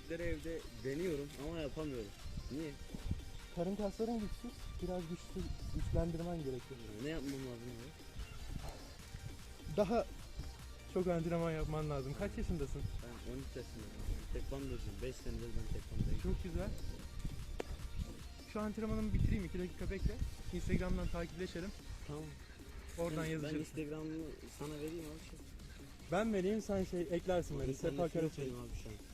hareketleri evde deniyorum ama yapamıyorum. Niye? Karın kasların güçsüz. Biraz güçlü, güçlendirmen gerekiyor. Ne yapmam lazım abi? Daha çok antrenman yapman lazım. Kaç yaşındasın? Ben 13 yaşındayım. Tekvandocuyum. 5 senedir ben tekvandayım. Çok güzel. Şu antrenmanımı bitireyim 2 dakika bekle. Instagram'dan takipleşelim. Tamam. Oradan ben, yazışırız. Ben Instagram'ını sana vereyim abi. Şey. Ben vereyim sen şey eklersin beni. Sefa yapayım abi şu an.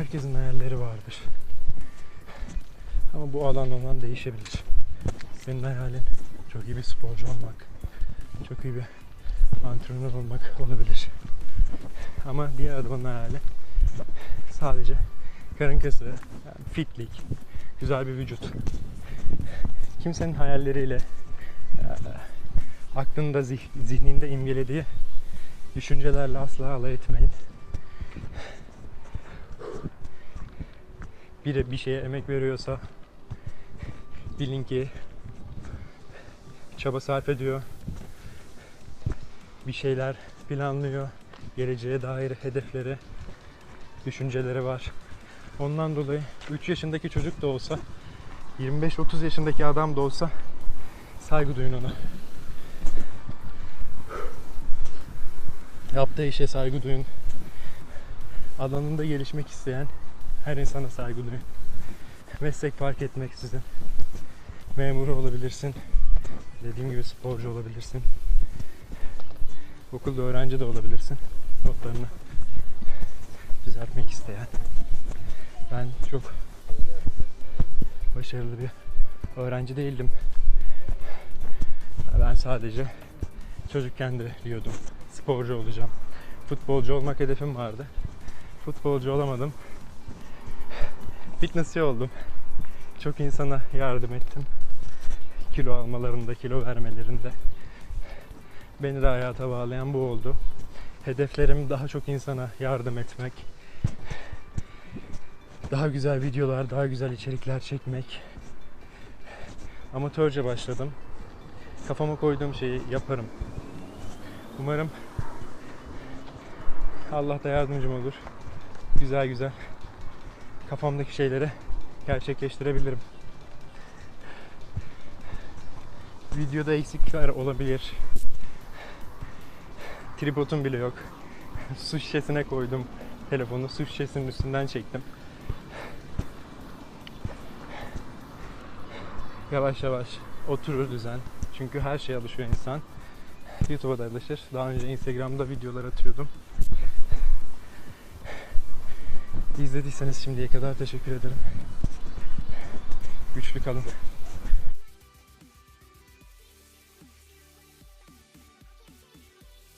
Herkesin hayalleri vardır. Ama bu alan olan değişebilir. Senin hayalin çok iyi bir sporcu olmak, çok iyi bir antrenör olmak olabilir. Ama diğer adamın hayali sadece karın kası, yani fitlik, güzel bir vücut. Kimsenin hayalleriyle e, aklında, zih- zihninde imgelediği düşüncelerle asla alay etmeyin. Biri bir şeye emek veriyorsa bilin ki çaba sarf ediyor. Bir şeyler planlıyor. Geleceğe dair hedefleri, düşünceleri var. Ondan dolayı 3 yaşındaki çocuk da olsa 25-30 yaşındaki adam da olsa saygı duyun ona. Yaptığı işe saygı duyun. Alanında gelişmek isteyen her insana saygı duyun. Meslek fark etmeksizin. Memur olabilirsin. Dediğim gibi sporcu olabilirsin. Okulda öğrenci de olabilirsin. Notlarını düzeltmek isteyen. Ben çok başarılı bir öğrenci değildim. Ben sadece çocukken de diyordum sporcu olacağım. Futbolcu olmak hedefim vardı. Futbolcu olamadım fitnessçi oldum. Çok insana yardım ettim. Kilo almalarında, kilo vermelerinde. Beni de hayata bağlayan bu oldu. Hedeflerim daha çok insana yardım etmek. Daha güzel videolar, daha güzel içerikler çekmek. Amatörce başladım. Kafama koyduğum şeyi yaparım. Umarım Allah da yardımcım olur. Güzel güzel kafamdaki şeyleri gerçekleştirebilirim. Videoda eksikler olabilir. Tripodum bile yok. su şişesine koydum telefonu. Su şişesinin üstünden çektim. Yavaş yavaş oturur düzen. Çünkü her şeye alışıyor insan. YouTube'a da alışır. Daha önce Instagram'da videolar atıyordum. İzlediyseniz şimdiye kadar teşekkür ederim. Güçlü kalın.